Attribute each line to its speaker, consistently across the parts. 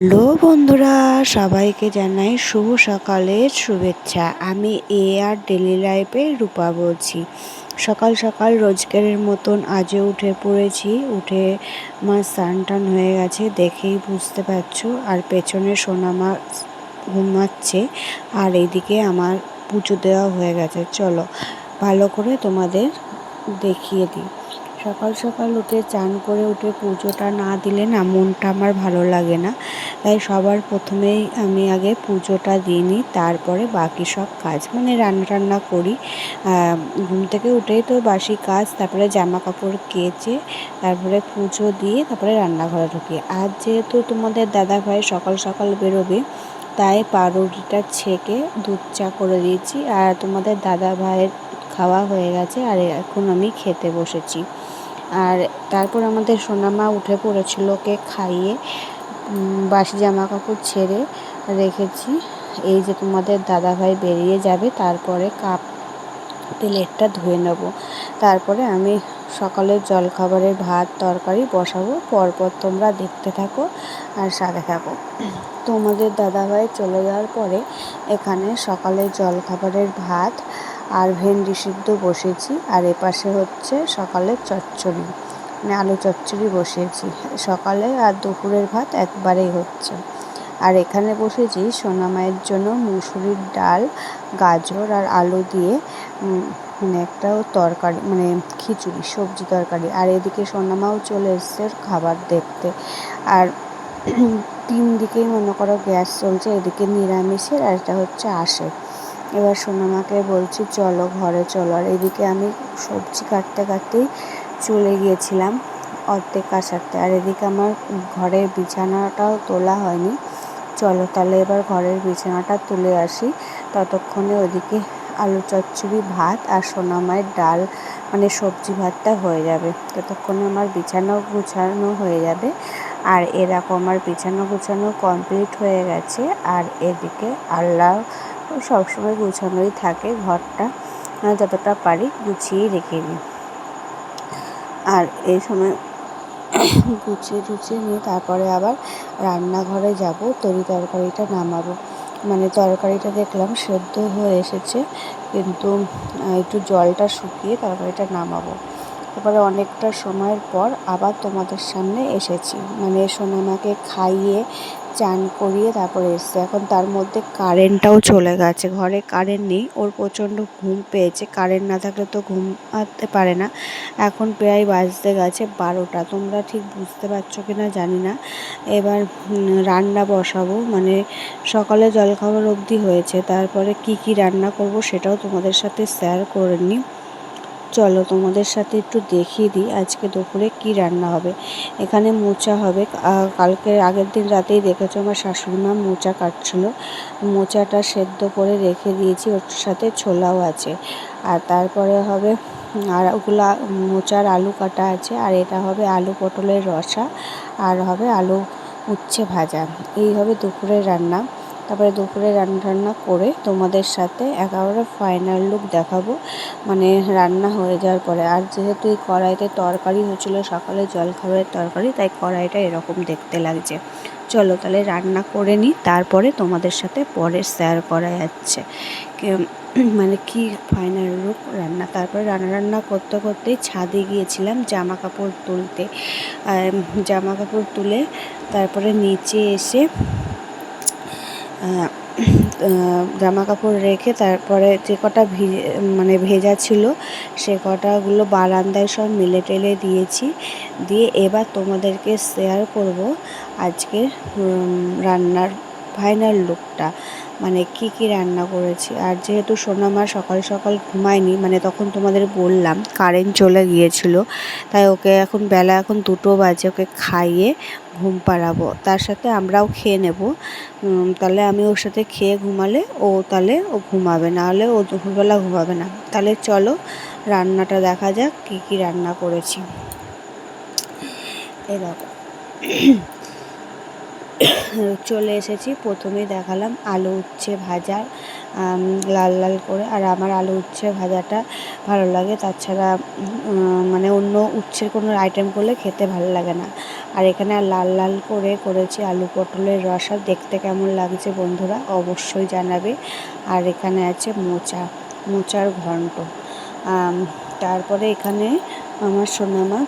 Speaker 1: Hello বন্ধুরা, সবাইকে জানাই শুভ সকালের শুভেচ্ছা। আমি এ আর ডেলি লাইফে রূপা বলছি। সকাল সকাল রোজগারের মতন আজও উঠে পড়েছি। উঠে আমার স্নান টান হয়ে গেছে, দেখেই বুঝতে পারছ। আর পেছনে সোনামা ঘুমাচ্ছে, আর এইদিকে আমার পুজো দেওয়া হয়ে গেছে। চলো ভালো করে তোমাদের দেখিয়ে দিই। সকাল সকাল উঠে চান করে উঠে পুজোটা না দিলে না মনটা আমার ভালো লাগে না। তাই সবার প্রথমেই আমি আগে পুজোটা দিই নিই, তারপরে বাকি সব কাজ মানে রান্না টান্না করি ঘুম থেকে উঠেই তো বাসি কাজ, তারপরে জামা কাপড় কেচে, তারপরে পুজো দিয়ে তারপরে রান্নাঘরে ঢুকি। আর যেহেতু তোমাদের দাদা ভাই সকাল সকাল বেরোবে, তাই পাউরুটিটা ছেঁকে দুধ চা করে দিয়েছি। আর তোমাদের দাদা ভাইয়ের হয়ে গেছে আর এখন আমি খেতে বসেছি। আর তারপর আমাদের সোনামা উঠে পড়েছিল ওকে খাইয়ে বাসি জামা কাপড় ছেড়ে রেখেছি। এই যে তোমাদের দাদাভাই বেরিয়ে যাবে, তারপরে কাপ প্লেটটা ধুয়ে নেব। তারপরে আমি সকালের জলখাবারের ভাত, তরকারি বসাবো। পরপর তোমরা দেখতে থাকো আর সাথে থাকো। তোমাদের দাদাভাই চলে যাওয়ার পরে এখানে সকালের জলখাবারের ভাত আর ভেন্ডি সিদ্ধ বসেছি, আর এপাশে হচ্ছে সকালের চচ্চড়ি। মানে আলু চচ্চড়ি বসিয়েছি। সকালে আর দুপুরের ভাত একবারেই হচ্ছে। আর এখানে বসেছি সোনা মায়ের জন্য মুসুরির ডাল, গাজর আর আলু দিয়ে মানে একটা তরকারি মানে খিচুড়ি, সবজি তরকারি। আর এদিকে সোনামাও চলে এসছে খাবার দেখতে। আর তিন দিকেই মনে করো গ্যাস চলছে, এদিকে নিরামিষের আর এটা হচ্ছে আশের এবার সোনামাকে বলছি, চলো ঘরে চলো। আর এদিকে আমি সবজি কাটতে কাটতেই চলে গিয়েছিলাম অর্ধেক কাছাতে আর এদিকে আমার ঘরের বিছানাটাও তোলা হয়নি। চলো তাহলে এবার ঘরের বিছানাটা তুলে আসি। ততক্ষণে ওদিকে আলু চচ্চড়ি ভাত আর সোনামায়ের ডাল মানে সবজি ভাতটা হয়ে যাবে। ততক্ষণে আমার বিছানাও গুছানো হয়ে যাবে। আর এরকম আমার বিছানা গুছানো কমপ্লিট হয়ে গেছে। আর এদিকে আল্লাহ সবসময় গুছানোই থাকে ঘরটা যতটা পারি গুছিয়ে রেখে নিই। আর এই সময় গুছিয়ে টুছিয়ে নিয়ে তারপরে আবার রান্নাঘরে যাব, তরি তরকারিটা নামাবো। মানে তরকারিটা দেখলাম সেদ্ধ হয়ে এসেছে, কিন্তু একটু জলটা শুকিয়ে তরকারিটা নামাবো। তারপরে অনেকটা সময়ের পর আবার তোমাদের সামনে এসেছি। মানে সোনামাকে খাইয়ে, চান করিয়ে তারপরে এসছে। এখন তার মধ্যে কারেন্টটাও চলে গেছে। ঘরে কারেন্ট নেই, ওর প্রচণ্ড ঘুম পেয়েছে। কারেন্ট না থাকলে তো ঘুমাতে পারে না। এখন প্রায় বাজতে গেছে বারোটা। তোমরা ঠিক বুঝতে পারছ কি না জানি না। এবার রান্না বসাবো। মানে সকালে জলখাবার অবধি হয়েছে। তারপরে কি কি রান্না করব সেটাও তোমাদের সাথে শেয়ার করে নিই। চলো তোমাদের সাথে একটু দেখিয়ে দিই আজকে দুপুরে কি রান্না হবে। এখানে মোচা হবে। কালকে আগের দিন রাতেই দেখেছ আমার শাশুড়ি মা মোচা কাটছিল। মোচাটা সেদ্ধ করে রেখে দিয়েছি, ওর সাথে ছোলাও আছে। আর তারপরে হবে, আর ওগুলা মোচার আলু কাটা আছে, আর এটা হবে আলু পটলের রসা, আর হবে আলু উচ্ছে ভাজা। এই হবে দুপুরের রান্না। তারপরে দুপুরে রান্না টান্না করে তোমাদের সাথে একেবারে ফাইনাল লুক দেখাবো। মানে রান্না হয়ে যাওয়ার পরে। আর যেহেতু এই কড়াইতে তরকারি হয়েছিলো, সকালে জলখাবারের তরকারি, তাই কড়াইটা এরকম দেখতে লাগছে। চলো তাহলে রান্না করে নিই, তারপরে তোমাদের সাথে পরে শেয়ার করা যাচ্ছে। মানে কি ফাইনাল লুক রান্না? তারপরে রান্না রান্না করতে করতেই ছাদে গিয়েছিলাম জামা কাপড় তুলতে। জামা কাপড় তুলে তারপরে নিচে এসে জামা কাপড় রেখে তারপরে যে কটা মানে ভেজা ছিল, সে কটাগুলো বারান্দায় সব মেলে টেলে দিয়েছি। দিয়ে এবার তোমাদেরকে শেয়ার করব আজকে রান্নার ফাইনাল লুকটা মানে কি কি রান্না করেছি। আর যেহেতু সোনা মা সকাল সকাল ঘুমায়নি মানে তখন তোমাদের বললাম কারেন্ট চলে গিয়েছিল, তাই ওকে এখন বেলা এখন দুটো বাজে, ওকে খাইয়ে ঘুম পাড়াবো। তার সাথে আমরাও খেয়ে নেব। তাহলে আমি ওর সাথে খেয়ে ঘুমালে ও তাহলে ও ঘুমাবে নাহলে ও দুপুরবেলা ঘুমাবে না। তাহলে চলো, রান্নাটা দেখা যাক, কী কী রান্না করেছি। দেখো। চলে এসেছি। প্রথমেই দেখালাম আলু উচ্ছে ভাজা লাল লাল করে। আর আমার আলু উচ্ছে ভাজাটা ভালো লাগে, তাছাড়া মানে অন্য উচ্ছের কোনো আইটেম করলে খেতে ভালো লাগে না। আর এখানে লাল লাল করে করেছি আলু পটলের রসা দেখতে কেমন লাগছে বন্ধুরা অবশ্যই জানাবে। আর এখানে আছে মোচা, মোচার ঘন্ট। তারপরে এখানে আমার সোনামা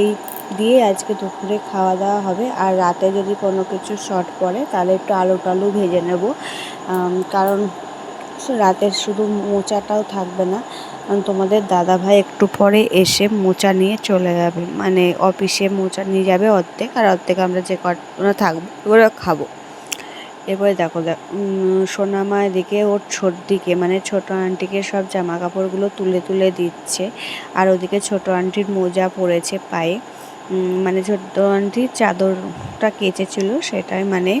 Speaker 1: এই দিয়ে আজকে দুপুরে খাওয়া দাওয়া হবে। আর রাতে যদি কোনো কিছু শর্ট পড়ে, তাহলে একটু আলু টালু ভেজে নেব। কারণ রাতের শুধু মোচাটাও থাকবে না। কারণ তোমাদের দাদা ভাই একটু পরে এসে মোচা নিয়ে চলে যাবে। মানে অফিসে মোচা নিয়ে যাবে অর্ধেক, আর অর্ধেক আমরা যে কটা থাকব ওরা খাব। এরপরে দেখো সোনামা এদিকে ওর ছোটদিকে মানে ছোট আন্টিকে সব জামা কাপড়গুলো তুলে তুলে দিচ্ছে। আর ওদিকে ছোট আন্টির মোজা পড়েছে পায়ে। মানে ছোট আন্টির চাদরটা কেচেছিল সেটাই মানে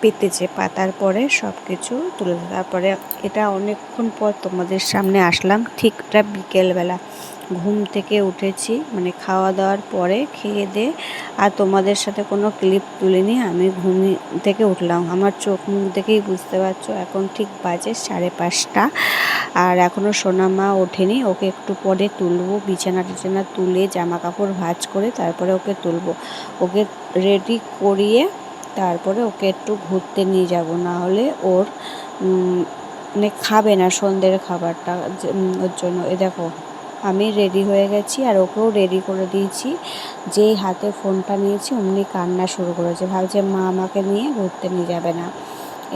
Speaker 1: পেতেছে। পাতার পরে সব কিছু তুলে। তারপরে এটা অনেকক্ষণ পর তোমাদের সামনে আসলাম। ঠিকটা বিকেলবেলা। ঘুম থেকে উঠেছি। মানে খাওয়া দাওয়ার পরে খেয়ে দে। আর তোমাদের সাথে কোনো ক্লিপ তুলিনি। আমি ঘুম থেকে উঠলাম। আমার চোখ মুখ দেখেই বুঝতে পারছ। এখন ঠিক বাজে সাড়ে পাঁচটা। আর এখনও সোনামা ওঠেনি, ওকে একটু পরে তুলবো। বিছানা টিছানা তুলে জামা কাপড় ভাঁজ করে তারপরে ওকে তুলবো। ওকে রেডি করিয়ে তারপরে ওকে একটু ঘুরতে নিয়ে যাব। না হলে ওর মানে খাবে না সন্ধ্যের খাবারটা ওর জন্য। এ দেখো, আমি রেডি হয়ে গেছি আর ওকেও রেডি করে দিয়েছি। যেই হাতে ফোনটা নিয়েছি অমনি কান্না শুরু করেছে। ভাবছে মা আমাকে নিয়ে ঘুরতে নিয়ে যাবে না।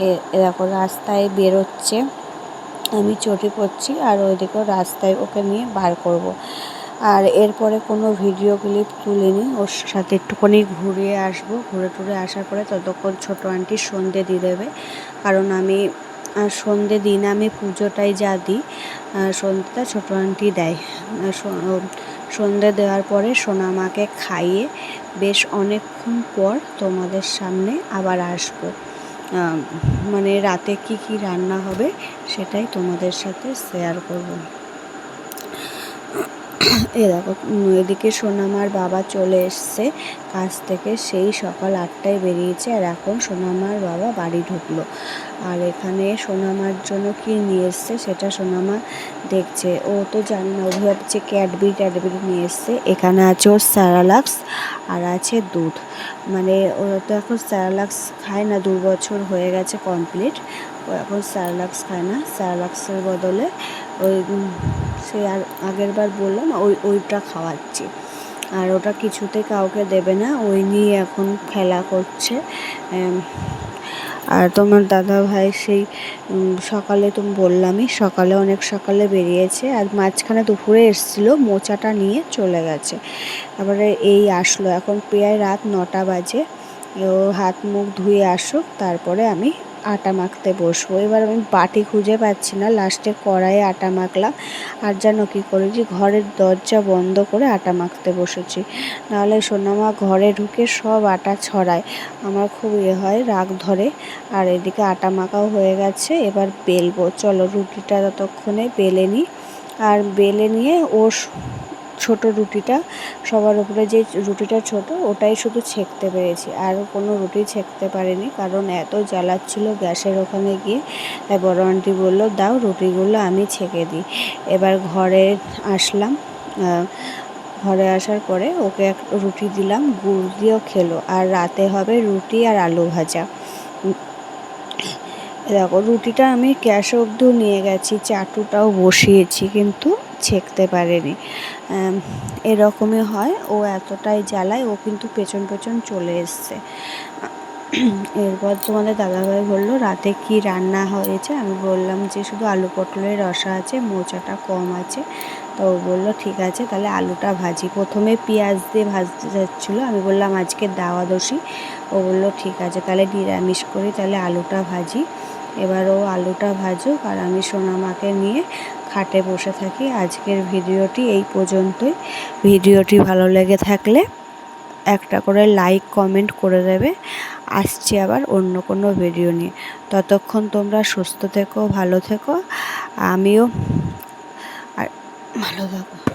Speaker 1: এ দেখো, রাস্তায় বেরোচ্ছে। আমি চটি পড়ছি আর ওইদিকেও রাস্তায় ওকে নিয়ে বার করব। আর এরপরে কোনো ভিডিও ক্লিপ তুলিনি, ওর সাথে একটুখানি ঘুরিয়ে আসব। ঘুরে টুরে আসার পরে ততক্ষণ ছোটো আন্টি সন্ধে দিয়ে দেবে। কারণ আমি সন্ধে দিন আমি পুজোটাই যা দিই সন্ধ্যেটা ছোটো আন্টি দেয়। সন্ধে দেওয়ার পরে সোনামাকে খাইয়ে বেশ অনেকক্ষণ পর তোমাদের সামনে আবার আসব। মানে রাতে কি কি রান্না হবে সেটাই তোমাদের সাথে শেয়ার করব। এ দেখো এদিকে সোনামার বাবা চলে এসছে কাজ থেকে। সেই সকাল আটটায় বেরিয়েছে আর এখন সোনামার বাবা বাড়ি ঢুকলো। আর এখানে সোনামার জন্য কি নিয়ে এসছে সেটা সোনামা দেখছে। ও তো জানে না, ও ভাবছে ক্যাডবেরি ট্যাডবেরি নিয়ে এসছে। এখানে আছে ওর স্যারালাক্স আর আছে দুধ। মানে ও তো এখন স্যারালাক্স খায় না, দু বছর হয়ে গেছে কমপ্লিট। ও এখন স্যারালাক্স খায় না। স্যারালাক্সের বদলে ওই উম, সে আর আগের বার বললাম ওই ওইটা খাওয়াচ্ছি। আর ওটা কিছুতে কাউকে দেবে না ওই নিয়ে এখন খেলা করছে। আর তোমার দাদা ভাই সেই সকালে তুমি বললামই সকালে অনেক সকালে বেরিয়েছে আর মাঝখানে দুপুরে এসছিল মোচাটা নিয়ে চলে গেছে। তারপরে এই আসলো এখন প্রায় রাত নটা বাজে ও হাত মুখ ধুয়ে আসুক তারপরে আমি আটা মাখতে বসবো। এবার আমি বাটি খুঁজে পাচ্ছি না, লাস্টে কড়াইয়ে আটা মাখলাম। আর যেন কী করেছি ঘরের দরজা বন্ধ করে আটা মাখতে বসেছি। নাহলে সোনামা ঘরে ঢুকে সব আটা ছড়ায়। আমার খুব ইয়ে হয়, রাগ ধরে। আর এদিকে আটা মাখাও হয়ে গেছে, এবার বেলবো। চলো রুটিটা ততক্ষণে বেলে নিই। আর বেলে নিয়ে ও স- ছোট রুটিটা, সবার উপরে যে রুটিটা ছোট, ওটাই শুধু ছেঁকতে পেরেছি। আর কোনো রুটি ছেঁকতে পারিনি, কারণ এত জ্বালাচ্ছিল গ্যাসের ওখানে গিয়ে। তাই বড় আন্টি বলল, দাও রুটিগুলো, আমি ছেঁকে দিই। এবার ঘরে আসলাম। ঘরে আসার পরে ওকে এক রুটি দিলাম, গুড় দিয়েও খেলো। আর রাতে হবে রুটি আর আলু ভাজা। দেখো, রুটিটা আমি ক্যাশ অবধিও নিয়ে গেছি, চাটুটাও বসিয়েছি কিন্তু ছেঁকতে পারেনি। এরকমই হয়। ও এতটাই জ্বালায়, ও কিন্তু পেছন পেছন চলে এসছে। এরপর তোমাদের দাদাভাই বলল, রাতে কি রান্না হয়েছে? আমি বললাম যে, শুধু আলু পটলের রসা আছে, মোচাটা কম আছে। তো ও বলল, ঠিক আছে, তাহলে আলুটা ভাজি। প্রথমে পেঁয়াজ দিয়ে ভাজতে যাচ্ছিল। আমি বললাম, আজকে দাওয়া দোষী। ও বলল, ঠিক আছে, তাহলে নিরামিষ করি, তাহলে আলুটা ভাজি। এবার ও আলুটা ভাজুক আর আমি সোনামাকে নিয়ে খাটে বসে থাকি। আজকের ভিডিওটি এই পর্যন্তই। ভিডিওটি ভালো লেগে থাকলে একটা করে লাইক, কমেন্ট করে দেবে। আসছি আবার অন্য কোনো ভিডিও নিয়ে। ততক্ষণ তোমরা সুস্থ থেকো, ভালো থেকো। আমিও আর ভালো থাকো।